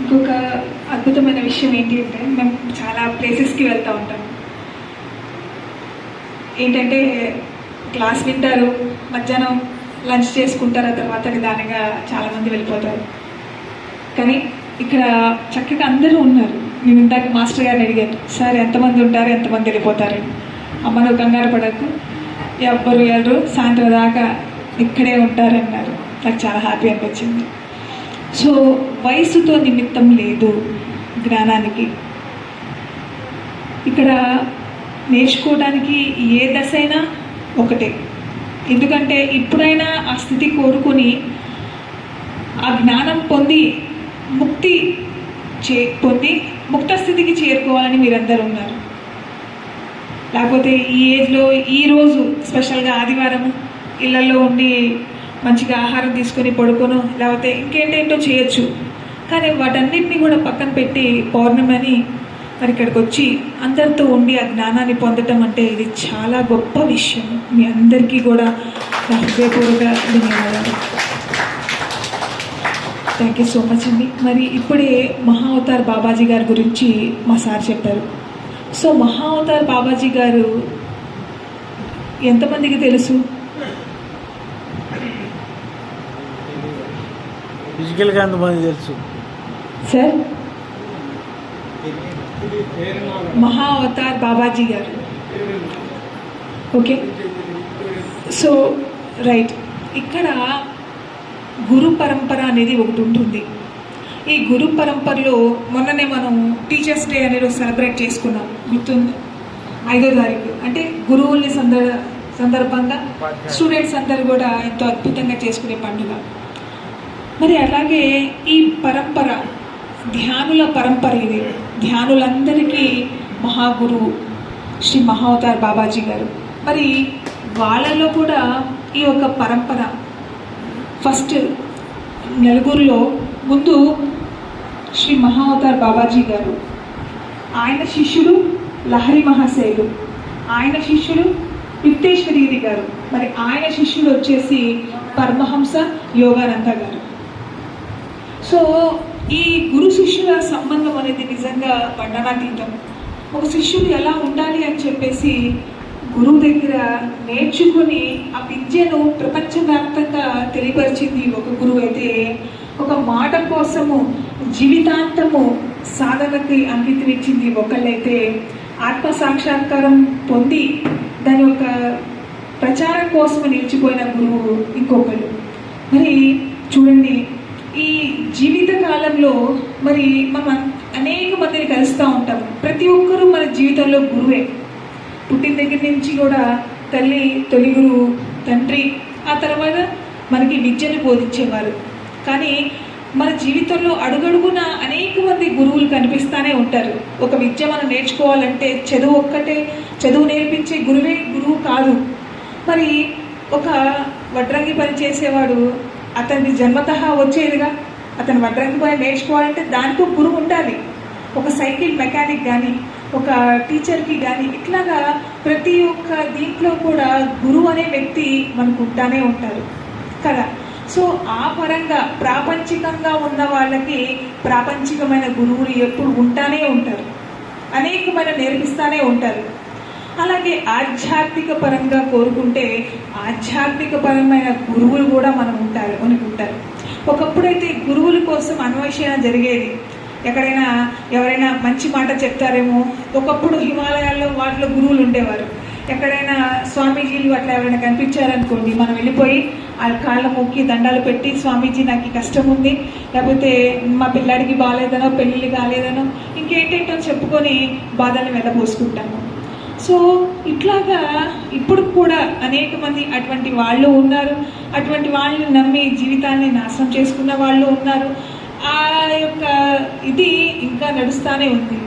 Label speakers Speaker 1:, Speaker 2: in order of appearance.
Speaker 1: ఇంకొక అద్భుతమైన విషయం ఏంటి అంటే మేము చాలా ప్లేసెస్కి వెళ్తూ ఉంటాం. ఏంటంటే క్లాస్ వింటారు మధ్యాహ్నం లంచ్ చేసుకుంటారు ఆ తర్వాత నిదానంగా చాలామంది వెళ్ళిపోతారు. కానీ ఇక్కడ చక్కగా అందరూ ఉన్నారు. నేను ఇందాక మాస్టర్ గారిని అడిగారు సార్ ఎంతమంది ఉంటారు ఎంతమంది వెళ్ళిపోతారు? అమ్మను కంగారు పడకు ఎవ్వరు వెళ్ళరు సాయంత్రం దాకా ఇక్కడే ఉంటారన్నారు. నాకు చాలా హ్యాపీ అనిపించింది. సో వయసుతో నిమిత్తం లేదు జ్ఞానానికి. ఇక్కడ నేర్చుకోవడానికి ఏ దశ అయినా ఒకటే. ఎందుకంటే ఇప్పుడైనా ఆ స్థితి కోరుకొని ఆ జ్ఞానం పొంది ముక్తి చే పొంది ముక్త స్థితికి చేరుకోవాలని మీరందరూ ఉన్నారు. లేకపోతే ఈ ఏజ్లో ఈరోజు స్పెషల్గా ఆదివారం ఇళ్ళలో ఉండి మంచిగా ఆహారం తీసుకొని పడుకోను లేకపోతే ఇంకేంటేంటో చేయొచ్చు. కానీ వాటన్నిటిని కూడా పక్కన పెట్టి పౌర్ణమని మరి ఇక్కడికి వచ్చి అందరితో ఉండి ఆ జ్ఞానాన్ని పొందటం అంటే ఇది చాలా గొప్ప విషయం. మీ అందరికీ కూడా నా హృదయపూర్వక ధన్యవాదాలు. థ్యాంక్ యూ సో మచ్ అండి. మరి ఇప్పుడే మహా అవతార్ బాబాజీ గారి గురించి మా సార్ చెప్పారు. సో మహా అవతార్ బాబాజీ గారు ఎంతమందికి తెలుసు?
Speaker 2: ఫిజికల్గా ఎంతమంది తెలుసు?
Speaker 1: సార్ మహా అవతార్ బాబాజీ గారు. ఓకే సో రైట్ ఇక్కడ గురు పరంపర అనేది ఒకటి ఉంటుంది. ఈ గురు పరంపరలో మొన్ననే మనం టీచర్స్ డే అనేది సెలబ్రేట్ చేసుకున్నాం. గుర్తుంది? ఐదో తారీఖు. అంటే గురువుల్ని సందర్ సందర్భంగా స్టూడెంట్స్ అందరూ కూడా ఎంతో అద్భుతంగా చేసుకునే పండుగ. మరి అలాగే ఈ పరంపర ధ్యానుల పరంపర ఇది. ధ్యానులందరికీ మహాగురువు శ్రీ మహావతార్ బాబాజీ గారు. మరి వాళ్ళలో కూడా ఈ యొక్క పరంపర. ఫస్ట్ నలుగురిలో ముందు శ్రీ మహావతార్ బాబాజీ గారు. ఆయన శిష్యుడు లహరి మహాశయులు ఆయన శిష్యుడు విత్తేశ్వరీది గారు. మరి ఆయన శిష్యుడు వచ్చేసి పరమహంస యోగానంద గారు. సో ఈ గురు శిష్యుల సంబంధం అనేది నిజంగా వర్ణనాతీతం ఒక శిష్యుడు ఎలా ఉండాలి అని చెప్పేసి గురువు దగ్గర నేర్చుకుని ఆ విద్యను ప్రపంచవ్యాప్తంగా తెలియపరిచింది ఒక గురువు అయితే. ఒక మాట కోసము జీవితాంతము సాధనకి అంకితం ఇచ్చింది ఒకళ్ళైతే. ఆత్మ సాక్షాత్కారం పొంది దాని యొక్క ప్రచారం కోసం నిలిచిపోయిన గురువు ఇంకొకరు మరి చూడండి కాలంలో మరి మనం అనేక మందిని కలుస్తూ ఉంటాం. ప్రతి ఒక్కరూ మన జీవితంలో గురువే. పుట్టిన దగ్గర నుంచి కూడా తల్లి తొలి గురువు తండ్రి ఆ తర్వాత మనకి విద్యను బోధించేవారు. కానీ మన జీవితంలో అడుగడుగున అనేక మంది గురువులు కనిపిస్తూనే ఉంటారు. ఒక విద్య మనం నేర్చుకోవాలంటే చదువు ఒక్కటే చదువు నేర్పించే గురువే గురువు కాదు. మరి ఒక వడ్రంగి పని చేసేవాడు అతనికి జన్మత వచ్చేదిగా? అతను వడ్రంగి పోయి నేర్చుకోవాలంటే దానికో గురువు ఉండాలి. ఒక సైకిల్ మెకానిక్ కానీ ఒక టీచర్కి కానీ ఇట్లాగా ప్రతి ఒక్క దీంట్లో కూడా గురువు అనే వ్యక్తి మనకు ఉంటానే ఉంటారు. కదా? సో ఆ పరంగా ప్రాపంచికంగా ఉన్న వాళ్ళకి ప్రాపంచికమైన గురువులు ఎప్పుడు ఉంటానే ఉంటారు. అనేకమైన నేర్పిస్తానే ఉంటారు. అలాగే ఆధ్యాత్మిక పరంగా కోరుకుంటే ఆధ్యాత్మిక పరమైన గురువులు కూడా మనం ఉంటారు మనకు ఉంటారు. ఒకప్పుడైతే గురువుల కోసం అన్వేషణ జరిగేది. ఎక్కడైనా ఎవరైనా మంచి మాట చెప్తారేమో ఒకప్పుడు హిమాలయాల్లో వాటిలో గురువులు ఉండేవారు. ఎక్కడైనా స్వామీజీలు అట్లా ఎవరైనా కనిపించారనుకోండి మనం వెళ్ళిపోయి వాళ్ళ కాళ్ళ మొక్కి దండాలు పెట్టి స్వామీజీ నాకు కష్టం ఉంది. లేకపోతే మా పిల్లాడికి బాగాలేదనో పెళ్ళిళ్ళు కాలేదనో ఇంకేంటేంటో చెప్పుకొని బాధల్ని వెళ్ళబోసుకుంటాము సో ఇట్లాగా ఇప్పుడు కూడా అనేక మంది అటువంటి వాళ్ళు ఉన్నారు. అటువంటి వాళ్ళని నమ్మి జీవితాన్ని నాశనం చేసుకున్న వాళ్ళు ఉన్నారు. ఆ యొక్క ఇది ఇంకా నడుస్తూనే ఉంది.